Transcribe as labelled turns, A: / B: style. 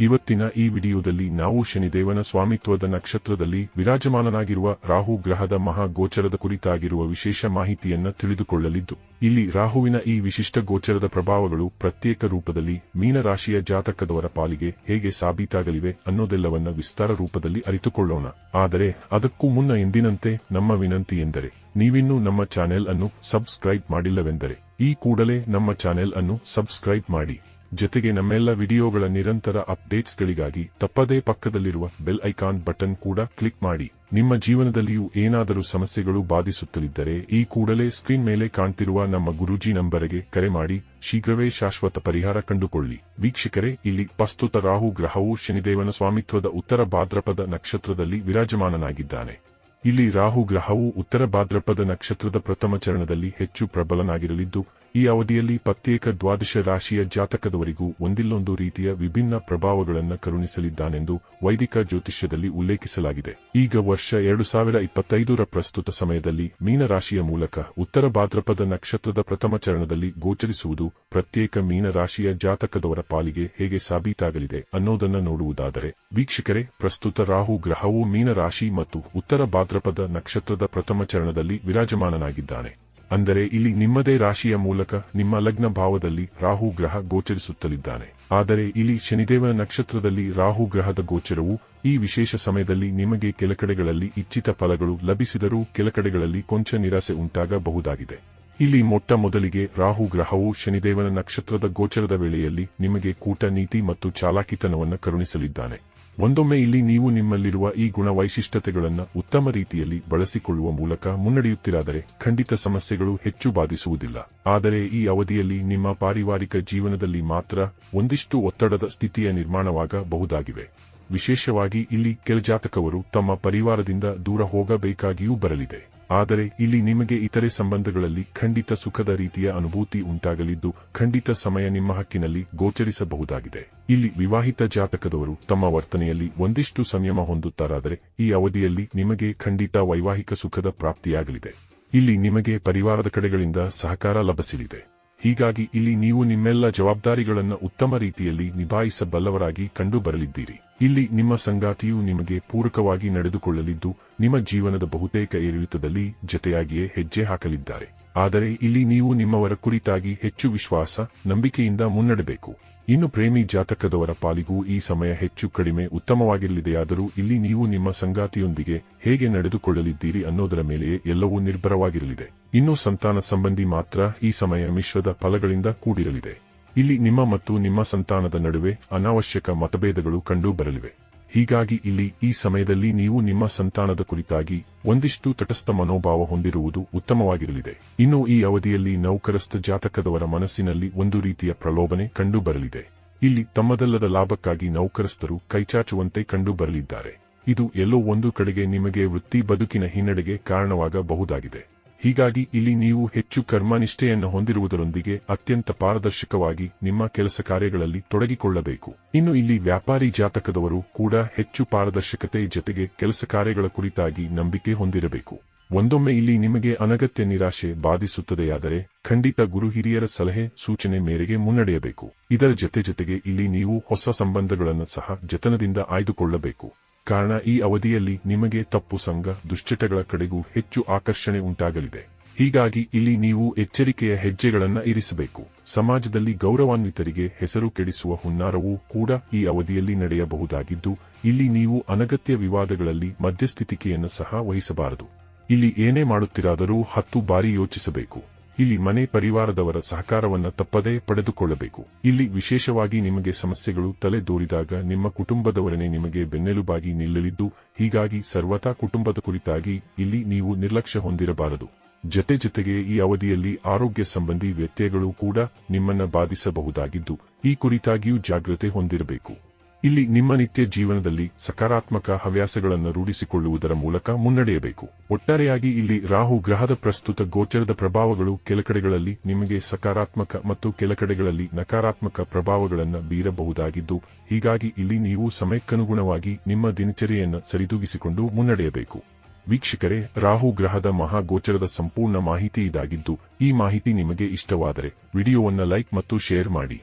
A: ಇವತ್ತಿನ ಈ ವಿಡಿಯೋದಲ್ಲಿ ನಾವು ಶನಿದೇವನ ಸ್ವಾಮಿತ್ವದ ನಕ್ಷತ್ರದಲ್ಲಿ ವಿರಾಜಮಾನನಾಗಿರುವ ರಾಹು ಗ್ರಹದ ಮಹಾ ಗೋಚರದ ಕುರಿತಾಗಿರುವ ವಿಶೇಷ ಮಾಹಿತಿಯನ್ನ ತಿಳಿದುಕೊಳ್ಳಲಿದ್ದು, ಇಲ್ಲಿ ರಾಹುವಿನ ಈ ವಿಶಿಷ್ಟ ಗೋಚರದ ಪ್ರಭಾವಗಳು ಪ್ರತ್ಯೇಕ ರೂಪದಲ್ಲಿ ಮೀನರಾಶಿಯ ಜಾತಕದವರ ಪಾಲಿಗೆ ಹೇಗೆ ಸಾಬೀತಾಗಲಿವೆ ಅನ್ನೋದೆಲ್ಲವನ್ನ ವಿಸ್ತಾರ ರೂಪದಲ್ಲಿ ಅರಿತುಕೊಳ್ಳೋಣ. ಆದರೆ ಅದಕ್ಕೂ ಮುನ್ನ ಎಂದಿನಂತೆ ನಮ್ಮ ವಿನಂತಿ ಎಂದರೆ, ನೀವಿನ್ನೂ ನಮ್ಮ ಚಾನೆಲ್ ಅನ್ನು ಸಬ್ಸ್ಕ್ರೈಬ್ ಮಾಡಿಲ್ಲವೆಂದರೆ, ಈ ಕೂಡಲೇ ನಮ್ಮ ಚಾನೆಲ್ ಅನ್ನು ಸಬ್ಸ್ಕ್ರೈಬ್ ಮಾಡಿ. ಜೊತೆಗೆ ನಮ್ಮೆಲ್ಲ ವಿಡಿಯೋಗಳ ನಿರಂತರ ಅಪ್ಡೇಟ್ಸ್ಗಳಿಗಾಗಿ ತಪ್ಪದೇ ಪಕ್ಕದಲ್ಲಿರುವ ಬೆಲ್ ಐಕಾನ್ ಬಟನ್ ಕೂಡ ಕ್ಲಿಕ್ ಮಾಡಿ. ನಿಮ್ಮ ಜೀವನದಲ್ಲಿಯೂ ಏನಾದರೂ ಸಮಸ್ಯೆಗಳು ಬಾಧಿಸುತ್ತಲಿದ್ದರೆ ಈ ಕೂಡಲೇ ಸ್ಕ್ರೀನ್ ಮೇಲೆ ಕಾಣ್ತಿರುವ ನಮ್ಮ ಗುರೂಜಿ ನಂಬರಿಗೆ ಕರೆ ಮಾಡಿ, ಶೀಘ್ರವೇ ಶಾಶ್ವತ ಪರಿಹಾರ ಕಂಡುಕೊಳ್ಳಿ. ವೀಕ್ಷಕರೇ, ಇಲ್ಲಿ ಪ್ರಸ್ತುತ ರಾಹು ಗ್ರಹವು ಶನಿದೇವನ ಸ್ವಾಮಿತ್ವದ ಉತ್ತರ ಭಾದ್ರಪದ ನಕ್ಷತ್ರದಲ್ಲಿ ವಿರಾಜಮಾನನಾಗಿದ್ದಾನೆ. ಇಲ್ಲಿ ರಾಹು ಗ್ರಹವು ಉತ್ತರ ಭಾದ್ರಪದ ನಕ್ಷತ್ರದ ಪ್ರಥಮ ಚರಣದಲ್ಲಿ ಹೆಚ್ಚು ಪ್ರಬಲನಾಗಿರಲಿದ್ದು ಈ ಅವಧಿಯಲ್ಲಿ ಪ್ರತ್ಯೇಕ ದ್ವಾದಶ ರಾಶಿಯ ಜಾತಕದವರಿಗೂ ಒಂದಿಲ್ಲೊಂದು ರೀತಿಯ ವಿಭಿನ್ನ ಪ್ರಭಾವಗಳನ್ನು ಕರುಣಿಸಲಿದ್ದಾನೆಂದು ವೈದಿಕ ಜ್ಯೋತಿಷ್ಯದಲ್ಲಿ ಉಲ್ಲೇಖಿಸಲಾಗಿದೆ. ಈಗ ವರ್ಷ ಎರಡು ಸಾವಿರ ಇಪ್ಪತ್ತೈದರ ಪ್ರಸ್ತುತ ಸಮಯದಲ್ಲಿ ಮೀನರಾಶಿಯ ಮೂಲಕ ಉತ್ತರ ಭಾದ್ರಪದ ನಕ್ಷತ್ರದ ಪ್ರಥಮ ಚರಣದಲ್ಲಿ ಗೋಚರಿಸುವುದು ಪ್ರತ್ಯೇಕ ಮೀನರಾಶಿಯ ಜಾತಕದವರ ಪಾಲಿಗೆ ಹೇಗೆ ಸಾಬೀತಾಗಲಿದೆ ಅನ್ನೋದನ್ನ ನೋಡುವುದಾದರೆ, ವೀಕ್ಷಕರೇ, ಪ್ರಸ್ತುತ ರಾಹು ಗ್ರಹವು ಮೀನರಾಶಿ ಮತ್ತು ಉತ್ತರ ಭಾದ್ರಪದ ನಕ್ಷತ್ರದ ಪ್ರಥಮ ಚರಣದಲ್ಲಿ ವಿರಾಜಮಾನನಾಗಿದ್ದಾನೆ. ಅಂದರೆ ಇಲ್ಲಿ ನಿಮ್ಮದೇ ರಾಶಿಯ ಮೂಲಕ ನಿಮ್ಮ ಲಗ್ನ ಭಾವದಲ್ಲಿ ರಾಹು ಗ್ರಹ ಗೋಚರಿಸುತ್ತಲಿದ್ದಾನೆ. ಆದರೆ ಇಲ್ಲಿ ಶನಿದೇವನ ನಕ್ಷತ್ರದಲ್ಲಿ ರಾಹು ಗ್ರಹದ ಗೋಚರವು ಈ ವಿಶೇಷ ಸಮಯದಲ್ಲಿ ನಿಮಗೆ ಕೆಲಕಡೆಗಳಲ್ಲಿ ಇಚ್ಛಿತ ಫಲಗಳು ಲಭಿಸಿದರೂ ಕೆಲಕಡೆಗಳಲ್ಲಿ ಕೊಂಚ ನಿರಾಸೆ ಉಂಟಾಗಬಹುದಾಗಿದೆ. ಇಲ್ಲಿ ಮೊಟ್ಟ ಮೊದಲಿಗೆ ರಾಹು ಗ್ರಹವು ಶನಿದೇವನ ನಕ್ಷತ್ರದ ಗೋಚರದ ವೇಳೆಯಲ್ಲಿ ನಿಮಗೆ ಕೂಟನೀತಿ ಮತ್ತು ಚಾಲಾಕಿತನವನ್ನು ಕರುಣಿಸಲಿದ್ದಾನೆ. ಒಂದೊಮ್ಮೆ ಇಲ್ಲಿ ನೀವು ನಿಮ್ಮಲ್ಲಿರುವ ಈ ಗುಣ ವೈಶಿಷ್ಟ್ಯತೆಗಳನ್ನು ಉತ್ತಮ ರೀತಿಯಲ್ಲಿ ಬಳಸಿಕೊಳ್ಳುವ ಮೂಲಕ ಮುನ್ನಡೆಯುತ್ತಿರಾದರೆ ಖಂಡಿತ ಸಮಸ್ಯೆಗಳು ಹೆಚ್ಚು ಬಾಧಿಸುವುದಿಲ್ಲ. ಆದರೆ ಈ ಅವಧಿಯಲ್ಲಿ ನಿಮ್ಮ ಪಾರಿವಾರಿಕ ಜೀವನದಲ್ಲಿ ಮಾತ್ರ ಒಂದಿಷ್ಟು ಒತ್ತಡದ ಸ್ಥಿತಿಯ ನಿರ್ಮಾಣವಾಗಬಹುದಾಗಿವೆ. ವಿಶೇಷವಾಗಿ ಇಲ್ಲಿ ಕೆಲಜಾತಕವರು ತಮ್ಮ ಪರಿವಾರದಿಂದ ದೂರ ಹೋಗಬೇಕಾಗಿಯೂ ಬರಲಿದೆ. ಆದರೆ ಇಲ್ಲಿ ನಿಮಗೆ ಇತರೆ ಸಂಬಂಧಗಳಲ್ಲಿ ಖಂಡಿತ ಸುಖದ ರೀತಿಯ ಅನುಭೂತಿ ಉಂಟಾಗಲಿದ್ದು, ಖಂಡಿತ ಸಮಯ ನಿಮ್ಮ ಹಕ್ಕಿನಲ್ಲಿ ಗೋಚರಿಸಬಹುದಾಗಿದೆ. ಇಲ್ಲಿ ವಿವಾಹಿತ ಜಾತಕದವರು ತಮ್ಮ ವರ್ತನೆಯಲ್ಲಿ ಒಂದಿಷ್ಟು ಸಂಯಮ ಹೊಂದುತ್ತಾರಾದರೆ, ಈ ಅವಧಿಯಲ್ಲಿ ನಿಮಗೆ ಖಂಡಿತ ವೈವಾಹಿಕ ಸುಖದ ಪ್ರಾಪ್ತಿಯಾಗಲಿದೆ. ಇಲ್ಲಿ ನಿಮಗೆ ಪರಿವಾರದ ಕಡೆಗಳಿಂದ ಸಹಕಾರ ಲಭಿಸಲಿದೆ. ಹೀಗಾಗಿ ಇಲ್ಲಿ ನೀವು ನಿಮ್ಮೆಲ್ಲ ಜವಾಬ್ದಾರಿಗಳನ್ನು ಉತ್ತಮ ರೀತಿಯಲ್ಲಿ ನಿಭಾಯಿಸಬಲ್ಲವರಾಗಿ ಕಂಡುಬರಲಿದ್ದೀರಿ. ಇಲ್ಲಿ ನಿಮ್ಮ ಸಂಗಾತಿಯು ನಿಮಗೆ ಪೂರಕವಾಗಿ ನಡೆದುಕೊಳ್ಳಲಿದ್ದು, ನಿಮ್ಮ ಜೀವನದ ಬಹುತೇಕ ಏರಿಳಿತದಲ್ಲಿ ಜತೆಯಾಗಿಯೇ ಹೆಜ್ಜೆ ಹಾಕಲಿದ್ದಾರೆ. ಆದರೆ ಇಲ್ಲಿ ನೀವು ನಿಮ್ಮವರ ಕುರಿತಾಗಿ ಹೆಚ್ಚು ವಿಶ್ವಾಸ, ನಂಬಿಕೆಯಿಂದ ಮುನ್ನಡೆಬೇಕು. ಇನ್ನು ಪ್ರೇಮಿ ಜಾತಕದವರ ಪಾಲಿಗೂ ಈ ಸಮಯ ಹೆಚ್ಚು ಕಡಿಮೆ ಉತ್ತಮವಾಗಿರಲಿದೆಯಾದರೂ ಇಲ್ಲಿ ನೀವು ನಿಮ್ಮ ಸಂಗಾತಿಯೊಂದಿಗೆ ಹೇಗೆ ನಡೆದುಕೊಳ್ಳಲಿದ್ದೀರಿ ಅನ್ನೋದರ ಮೇಲೆಯೇ ಎಲ್ಲವೂ ನಿರ್ಭರವಾಗಿರಲಿದೆ. ಇನ್ನು ಸಂತಾನ ಸಂಬಂಧಿ ಮಾತ್ರ ಈ ಸಮಯ ಮಿಶ್ರದ ಫಲಗಳಿಂದ ಕೂಡಿರಲಿದೆ. ಇಲ್ಲಿ ನಿಮ್ಮ ಮತ್ತು ನಿಮ್ಮ ಸಂತಾನದ ನಡುವೆ ಅನಾವಶ್ಯಕ ಮತಭೇದಗಳು ಕಂಡು ಬರಲಿವೆ. ಹೀಗಾಗಿ ಇಲ್ಲಿ ಈ ಸಮಯದಲ್ಲಿ ನೀವು ನಿಮ್ಮ ಸಂತಾನದ ಕುರಿತಾಗಿ ಒಂದಿಷ್ಟು ತಟಸ್ಥ ಮನೋಭಾವ ಹೊಂದಿರುವುದು ಉತ್ತಮವಾಗಿರಲಿದೆ. ಇನ್ನು ಈ ಅವಧಿಯಲ್ಲಿ ನೌಕರಸ್ಥ ಜಾತಕದವರ ಮನಸ್ಸಿನಲ್ಲಿ ಒಂದು ರೀತಿಯ ಪ್ರಲೋಭನೆ ಕಂಡುಬರಲಿದೆ ಇಲ್ಲಿ ತಮ್ಮದಲ್ಲದ ಲಾಭಕ್ಕಾಗಿ ನೌಕರಸ್ಥರು ಕೈಚಾಚುವಂತೆ ಕಂಡುಬರಲಿದ್ದಾರೆ ಇದು ಎಲ್ಲೋ ಒಂದು ಕಡೆಗೆ ನಿಮಗೆ ವೃತ್ತಿ ಬದುಕಿನ ಹಿನ್ನಡೆಗೆ ಕಾರಣವಾಗಬಹುದಾಗಿದೆ. ಹೀಗಾಗಿ ಇಲ್ಲಿ ನೀವು ಹೆಚ್ಚು ಕರ್ಮನಿಷ್ಠೆಯನ್ನು ಹೊಂದಿರುವುದರೊಂದಿಗೆ ಅತ್ಯಂತ ಪಾರದರ್ಶಕವಾಗಿ ನಿಮ್ಮ ಕೆಲಸ ಕಾರ್ಯಗಳಲ್ಲಿ ತೊಡಗಿಕೊಳ್ಳಬೇಕು. ಇನ್ನು ಇಲ್ಲಿ ವ್ಯಾಪಾರಿ ಜಾತಕದವರು ಕೂಡ ಹೆಚ್ಚು ಪಾರದರ್ಶಕತೆ ಜತೆಗೆ ಕೆಲಸ ಕಾರ್ಯಗಳ ಕುರಿತಾಗಿ ನಂಬಿಕೆ ಹೊಂದಿರಬೇಕು. ಒಂದೊಮ್ಮೆ ಇಲ್ಲಿ ನಿಮಗೆ ಅನಗತ್ಯ ನಿರಾಶೆ ಬಾಧಿಸುತ್ತದೆಯಾದರೆ ಖಂಡಿತ ಗುರು ಹಿರಿಯರ ಸಲಹೆ ಸೂಚನೆ ಮೇರೆಗೆ ಮುನ್ನಡೆಯಬೇಕು. ಇದರ ಜತೆ ಜೊತೆಗೆ ಇಲ್ಲಿ ನೀವು ಹೊಸ ಸಂಬಂಧಗಳನ್ನು ಸಹ ಜತನದಿಂದ ಆಯ್ದುಕೊಳ್ಳಬೇಕು. ಕಾರಣ ಈ ಅವಧಿಯಲ್ಲಿ ನಿಮಗೆ ತಪ್ಪು ಸಂಘ ದುಶ್ಚಟಗಳ ಕಡೆಗೂ ಹೆಚ್ಚು ಆಕರ್ಷಣೆ ಉಂಟಾಗಲಿದೆ. ಹೀಗಾಗಿ ಇಲ್ಲಿ ನೀವು ಎಚ್ಚರಿಕೆಯ ಹೆಜ್ಜೆಗಳನ್ನು ಇರಿಸಬೇಕು. ಸಮಾಜದಲ್ಲಿ ಗೌರವಾನ್ವಿತರಿಗೆ ಹೆಸರು ಕೆಡಿಸುವ ಹುನ್ನಾರವೂ ಕೂಡ ಈ ಅವಧಿಯಲ್ಲಿ ನಡೆಯಬಹುದಾಗಿದ್ದು, ಇಲ್ಲಿ ನೀವು ಅನಗತ್ಯ ವಿವಾದಗಳಲ್ಲಿ ಮಧ್ಯಸ್ಥಿತಿಕೆಯನ್ನು ಸಹ ವಹಿಸಬಾರದು. ಇಲ್ಲಿ ಏನೇ ಮಾಡುತ್ತಿರಾದರೂ ಹತ್ತು ಬಾರಿ ಯೋಚಿಸಬೇಕು. ಇಲ್ಲಿ ಮನೆ ಪರಿವಾರದವರ ಸಹಕಾರವನ್ನು ತಪ್ಪದೇ ಪಡೆದುಕೊಳ್ಳಬೇಕು. ಇಲ್ಲಿ ವಿಶೇಷವಾಗಿ ನಿಮಗೆ ಸಮಸ್ಯೆಗಳು ತಲೆ ದೋರಿದಾಗ ನಿಮ್ಮ ಕುಟುಂಬದವರನೇ ನಿಮಗೆ ಬೆನ್ನೆಲುಬಾಗಿ ನಿಲ್ಲಲಿದ್ದು, ಹೀಗಾಗಿ ಸರ್ವತಾ ಕುಟುಂಬದ ಕುರಿತಾಗಿ ಇಲ್ಲಿ ನೀವು ನಿರ್ಲಕ್ಷ್ಯ ಹೊಂದಿರಬಾರದು. ಜತೆ ಜೊತೆಗೆ ಈ ಅವಧಿಯಲ್ಲಿ ಆರೋಗ್ಯ ಸಂಬಂಧಿ ವ್ಯತ್ಯಯಗಳು ಕೂಡ ನಿಮ್ಮನ್ನ ಬಾಧಿಸಬಹುದಾಗಿದ್ದು, ಈ ಕುರಿತಾಗಿಯೂ ಜಾಗ್ರತೆ ಹೊಂದಿರಬೇಕು. ಇಲ್ಲಿ ನಿಮ್ಮ ನಿತ್ಯ ಜೀವನದಲ್ಲಿ ಸಕಾರಾತ್ಮಕ ಹವ್ಯಾಸಗಳನ್ನು ರೂಢಿಸಿಕೊಳ್ಳುವುದರ ಮೂಲಕ ಮುನ್ನಡೆಯಬೇಕು. ಒಟ್ಟಾರೆಯಾಗಿ ಇಲ್ಲಿ ರಾಹು ಗ್ರಹದ ಪ್ರಸ್ತುತ ಗೋಚರದ ಪ್ರಭಾವಗಳು ಕೆಲಕಡೆಗಳಲ್ಲಿ ನಿಮಗೆ ಸಕಾರಾತ್ಮಕ ಮತ್ತು ಕೆಲಕಡೆಗಳಲ್ಲಿ ನಕಾರಾತ್ಮಕ ಪ್ರಭಾವಗಳನ್ನು ಬೀರಬಹುದಾಗಿದ್ದು, ಹೀಗಾಗಿ ಇಲ್ಲಿ ನೀವು ಸಮಯಕ್ಕನುಗುಣವಾಗಿ ನಿಮ್ಮ ದಿನಚರಿಯನ್ನು ಸರಿದೂಗಿಸಿಕೊಂಡು ಮುನ್ನಡೆಯಬೇಕು. ವೀಕ್ಷಕರೇ, ರಾಹು ಗ್ರಹದ ಮಹಾಗೋಚರದ ಸಂಪೂರ್ಣ ಮಾಹಿತಿ ಇದಾಗಿದ್ದು, ಈ ಮಾಹಿತಿ ನಿಮಗೆ ಇಷ್ಟವಾದರೆ ವಿಡಿಯೋವನ್ನು ಲೈಕ್ ಮತ್ತು ಶೇರ್ ಮಾಡಿ.